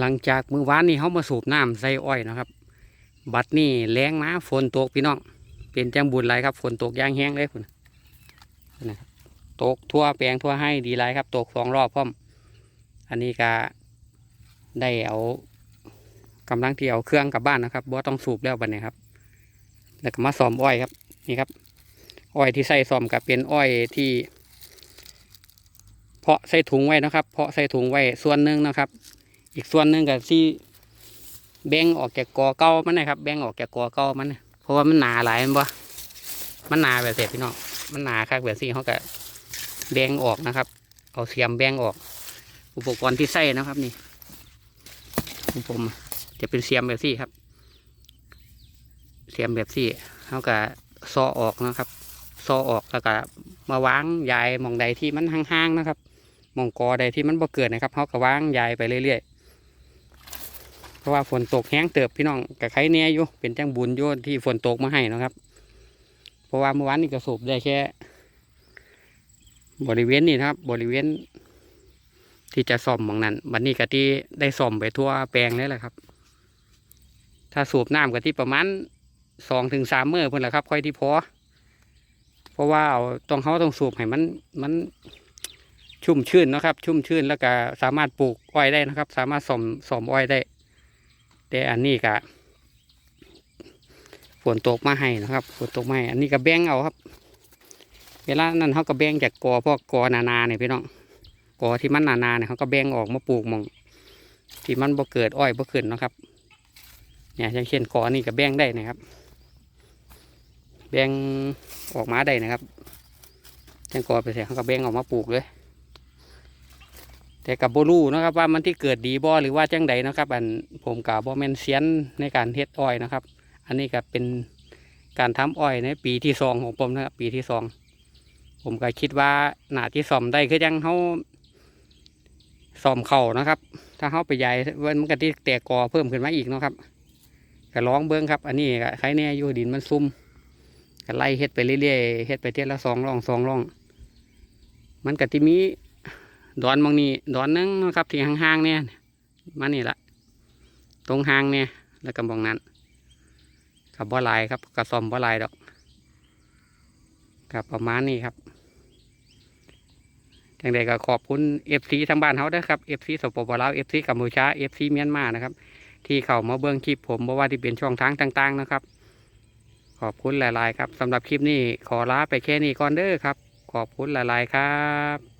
หลังจากมือวานนี้เขามาสูบน้ำใส่อ้อยนะครับ บัดนี้แรงมาฝนตกพี่น้องเป็นจังบุญไรครับฝนตกย่างแห้งเลยคุณนะครับตกทั่วแปลงทั่วให้ดีไรครับ ตกสองรอบพร้อม อันนี้ก็ได้เอากำลังที่เอาเครื่องกลับบ้านนะครับบ่ต้องสูบแล้วบัดนี้ครับแล้วก็มาซ่อมอ้อยครับนี่ครับ อ้อยที่ใส่ซ่อมกับเป็นอ้อยที่ เพาะใส่ถุงไว้นะครับ เพาะใส่ถุงไว้ส่วนหนึ่งนะครับ อีกส่วนหนึ่งก็ที่แบ่งออกจากกอเก่ามันนะครับ แบ่งออกจากกอเก่ามันเพราะว่ามันหนาหลายมันบ่มันหนาแบบเสร็จพี่น้องมันหนาคักแบบซี่เขาก็แบ่งออกนะครับ เอาเสียมแบ่งออก อุปกรณ์ที่ใส่นะครับนี่ผมจะเป็นเสียมแบบซี่ครับ เสียมแบบซี่เขาก็ซอออกนะครับซอออกแล้วก็มาวางยายมองใดที่มันห่างๆนะครับมองกอใดที่มันบ่เกิดนะครับเขาก็วางยายไปเรื่อยๆ เพราะว่าฝนตกแห้งเติบพี่น้องกับใครเนี่ยอยู่เป็นจังบุญโยนที่ฝนตกมาให้นะครับ เพราะว่าเมื่อวานนี้ก็สูบได้แค่ บริเวณนี้นะครับ บริเวณ ที่จะซ่อมหมองนั้นบัดนี้ก็ที่ได้ซ่อมไปทั่วแปลงเลยแหละครับ ถ้าสูบน้ำก็ที่ประมาณสองถึงสามเมื่อเพิ่นแหละครับ ค่อยที่พอ เพราะว่าเอาต้องเขาต้องสูบให้มันมันชุ่มชื่นนะครับ ชุ่มชื่นแล้วก็สามารถปลูกอ้อยได้นะครับ สามารถสอมสอมอ้อยได้ แต่อันนี้ก็ฝนตกมาให้นะครับฝนตกมาให้อันนี้ก็แบ่งเอาครับ เวลานั้นเขาก็แบ่งจากกอพวกกอนานาเนี่ยพี่น้องกอที่มันนานาเนี่ยเขาก็แบ่งออกมาปลูกมอง ที่มันบ่เกิดอ้อยบ่ขึ้นนะครับ เนี่ยอย่างเช่นกอนี่ก็แบ่งได้นะครับ แบ่งออกมาได้นะครับจังกอไปเสียเขาก็แบ่งออกมาปลูกเลย แต่กับโบลูนะครับว่ามันที่เกิดดีบ่หรือว่าจังใดนะครับ อันผมกับบ่แมนเซียนในการเฮ็ดอ้อยนะครับ อันนี้ก็เป็นการทำอ้อยในปีที่สองของผมนะครับปีที่สองผมก็คิดว่าหนาที่ซ่อมได้คือยังเขาซ่อมเข่านะครับ ถ้าเขาไปใหญ่มันก็ที่แตกกอเพิ่มขึ้นมาอีกนะครับก็ร้องเบิ้งครับ อันนี้ก็ใครเนี่ยอยู่ดินมันซุ่มก็ไล่เฮ็ดไปเรื่อยๆเฮ็ดไปเทียละสองร่องสองร่อง มันก็ที่มี ดอนบางนี้ดอนนึงนะครับที่ห่างๆเนี่ยมานี่ละตรงห่างเนี่ยแล้วก็บองนั้นกับบ่หลายครับกระซอมบ่หลายดอกกับประมาณนี้ครับจังใดก็ขอบคุณเอฟซีทางบ้านเขาด้อครับเอฟซีสปปลาวเอฟซีกัมพูชาเอฟซีเมียนมานะครับ ที่เข้ามาเบิ้องคลิปผมเพราะว่าที่เป็นช่องทางต่าง ๆ นะครับ ขอบคุณหลาย ๆ ครับสำหรับคลิปนี้ขอลาไปแค่นี้ก่อนเด้อครับ ขอบคุณหลาย ๆ ครับ